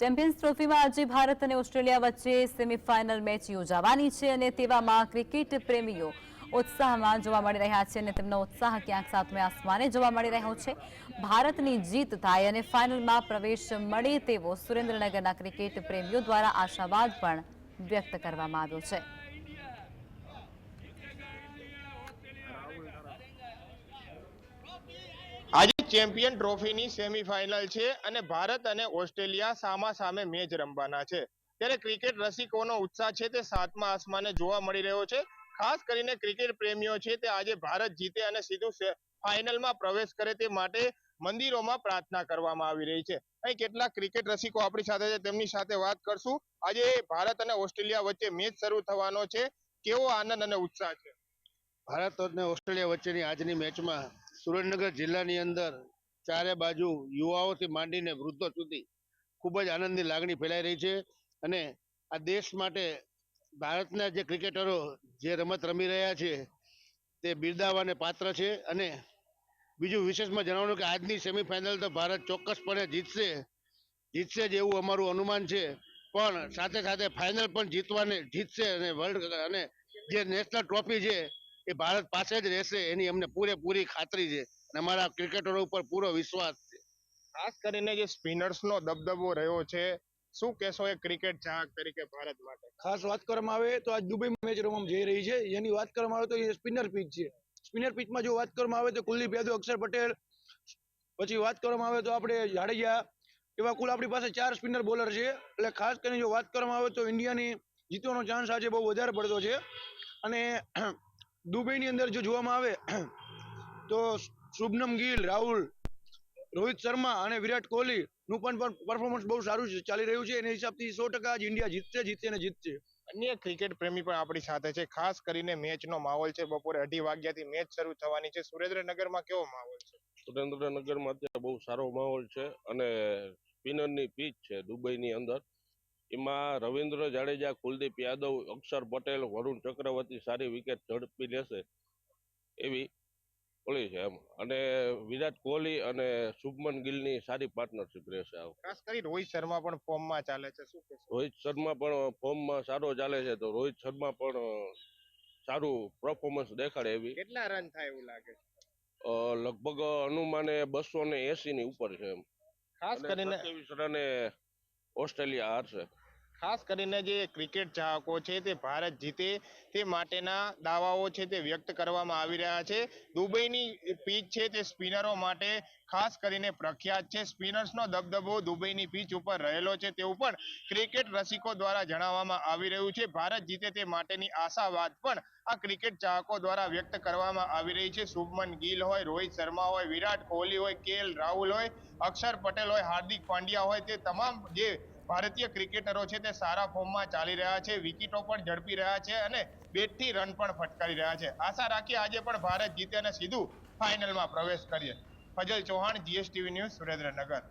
Champions ટ્રોફીમાં આજે ભારત અને Australia વચ્ચે સેમીફાઇનલ મેચ યોજાવાની છે અને તેવામાં ક્રિકેટ પ્રેમીઓ ઉત્સાહમાં જોવા મળી રહ્યા છે અને તેમનો ઉત્સાહ ક્યાંક સાતમે આસમાને જોવા મળી રહ્યો છે. ભારતની જીત થાય અને ફાઇનલમાં પ્રવેશ મળે તેવો સુરેન્દ્રનગરના ક્રિકેટ પ્રેમીઓ દ્વારા આશાવાદ પણ વ્યક્ત કરવામાં આવ્યો છે. ચેમ્પિયન ટ્રોફીની સેમીફાઇનલ છે અને ભારત અને ઓસ્ટ્રેલિયા સામા સામે મેચ રમવાના છે. ત્યારે ક્રિકેટ રસિકોનો ઉત્સાહ છે તે સાતમા આસમાને જોવા મળી રહ્યો છે. ખાસ કરીને ક્રિકેટ પ્રેમીઓ છે તે આજે ભારત જીતે અને સીધું ફાઇનલમાં પ્રવેશ કરે તે માટે મંદિરોમાં પ્રાર્થના કરવામાં આવી રહી છે. અહીં કેટલાક ક્રિકેટ રસિકો આપણી સાથે છે, તેમની સાથે વાત કરશું. આજે ભારત અને ઓસ્ટ્રેલિયા વચ્ચે મેચ શરૂ થવાનો છે. કેવો આનંદ અને ઉત્સાહ છે? ભારત અને ઓસ્ટ્રેલિયા વચ્ચેની આજની મેચમાં સુરેન્દ્રનગર જિલ્લાની અંદર ચારે બાજુ યુવાઓથી માંડીને વૃદ્ધો સુધી ખૂબ જ આનંદની લાગણી ફેલાઈ રહી છે અને આ દેશ માટે ભારતના જે ક્રિકેટરો જે રમત રમી રહ્યા છે તે બિરદાવાને પાત્ર છે અને બીજું વિશેષમાં જણાવવાનું કે આજની સેમિફાઇનલ તો ભારત ચોક્કસપણે જીતશે જીતશે જ એવું અમારું અનુમાન છે. પણ સાથે સાથે ફાઇનલ પણ જીતવાને જીતશે અને વર્લ્ડ અને જે નેશનલ ટ્રોફી છે એ ભારત પાસે જ રહેશે એની અમને પૂરેપૂરી ખાતરી છે. અને અમારા ક્રિકેટરો ઉપર પૂરો વિશ્વાસ છે. ખાસ કરીને જે સ્પિનર્સનો દબદબો રહ્યો છે શું કહેશો એ ક્રિકેટ ચાહક તરીકે ભારત માટે? ખાસ વાત કરવામાં આવે તો આ દુબઈ મેચ રમવામાં જઈ રહી છે. એની વાત કરવામાં આવે તો એ સ્પિનર પીચ છે. સ્પિનર પીચમાં જો વાત કરવામાં આવે તો કુલદીપ યાદવ અક્ષર પટેલ પછી વાત કરવામાં આવે તો આપણે જાડેજા એવા કુલ આપણી પાસે ચાર સ્પિનર બોલર છે. એટલે ખાસ કરીને જો વાત કરવામાં આવે તો ઇન્ડિયાની જીતવાનો ચાન્સ આજે બહુ વધારે પડતો છે. અને દુબઈની અંદર જો જોવામાં આવે તો શુભનમ ગિલ રાહુલ રોહિત શર્મા અને વિરાટ કોહલી નું પણ પરફોર્મન્સ બહુ સારું છે ચાલી રહ્યું છે. એના હિસાબથી સો ટકા જ ઇન્ડિયા જીતશે જીતશે અને જીતશે. અન્ય ક્રિકેટ પ્રેમી પણ આપણી સાથે છે. ખાસ કરીને મેચનો માહોલ છે. બપોરે અઢી વાગ્યાથી મેચ શરૂ થવાની છે. સુરેન્દ્રનગરમાં કેવો માહોલ છે? સુરેન્દ્રનગરમાં અત્યારે બહુ સારો માહોલ છે અને સ્પિનરની પીચ છે દુબઈની અંદર. એમાં રવિન્દ્ર જાડેજા કુલદીપ યાદવ અક્ષર પટેલ વરુણ ચક્રવર્તી સારી વિકેટ ઝડપી લેશે એવી ઓલી છે એમ. અને વિરાટ કોહલી અને શુભમન ગિલની સારી પાર્ટનરશિપ રહેશે ખાસ કરી રોહિત શર્મા પણ ફોર્મમાં ચાલે છે. શું રોહિત શર્મા પણ ફોર્મમાં સારો ચાલે છે તો રોહિત શર્મા પણ સારું પરફોર્મન્સ દેખાડે એવી. કેટલા રન થાય એવું લાગે છે? લગભગ અનુમાને બસો ને એસી ની ઉપર છે એમ. ખાસ કરીને રને ઓસ્ટ્રેલિયા હારશે. ખાસ કરીને જે ક્રિકેટ ચાહકો છે તે ભારત જીતે તે માટેના દાવાઓ છે તે વ્યક્ત કરવામાં આવી રહ્યા છે. દુબઈની પીચ છે તે સ્પિનરો માટે ખાસ કરીને પ્રખ્યાત છે. સ્પિનર્સનો દબદબો દુબઈની પીચ ઉપર રહેલો છે તેવું પણ ક્રિકેટ રસિકો દ્વારા જણાવવામાં આવી રહ્યું છે. ભારત જીતે તે માટેની આશાવાદ પણ આ ક્રિકેટ ચાહકો દ્વારા વ્યક્ત કરવામાં આવી રહી છે. શુભમન ગિલ હોય, રોહિત શર્મા હોય, વિરાટ કોહલી હોય કે રાહુલ હોય, અક્ષર પટેલ હોય, હાર્દિક પાંડ્યા હોય તે તમામ જે ભારતીય ક્રિકેટરો છે તે સારા ફોર્મમાં ચાલી રહ્યા છે, વિકેટો પણ ઝડપી રહ્યા છે અને બેટથી રન પણ ફટકારી રહ્યા છે. આશા રાખીએ આજે પણ ભારત જીતે અને સીધું ફાઇનલમાં પ્રવેશ કરીએ. Fazal Chauhan GSTV news Surendranagar.